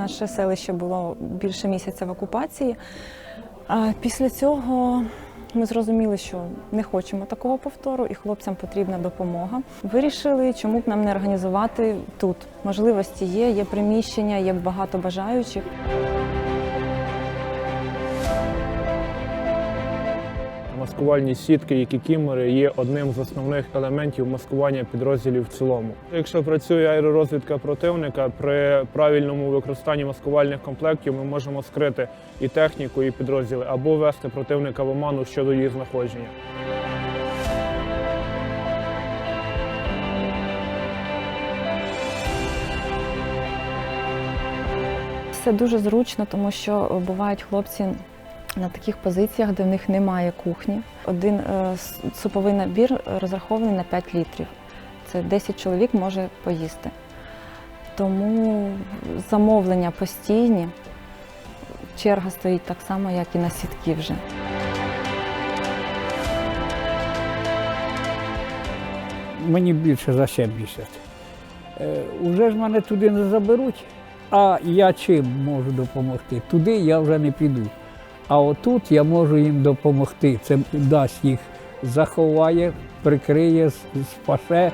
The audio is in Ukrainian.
Наше селище було більше місяця в окупації. Після цього ми зрозуміли, що не хочемо такого повтору, і хлопцям потрібна допомога. Вирішили, чому б нам не організувати тут. Можливості є, є приміщення, є багато бажаючих. Маскувальні сітки і кікімори є одним з основних елементів маскування підрозділів в цілому. Якщо працює аеророзвідка противника, при правильному використанні маскувальних комплектів ми можемо скрити і техніку, і підрозділи, або ввести противника в оману щодо їх знаходження. Все дуже зручно, тому що бувають хлопці на таких позиціях, де в них немає кухні. Один е, суповий набір розрахований на 5 літрів. Це 10 чоловік може поїсти. Тому замовлення постійні. Черга стоїть так само, як і на сітки вже. мені більше за 70. Е, Уже ж мене туди не заберуть, а я чим можу допомогти? Туди я вже не піду. А отут я можу їм допомогти. Це дасть їх заховає, прикриє, спасе.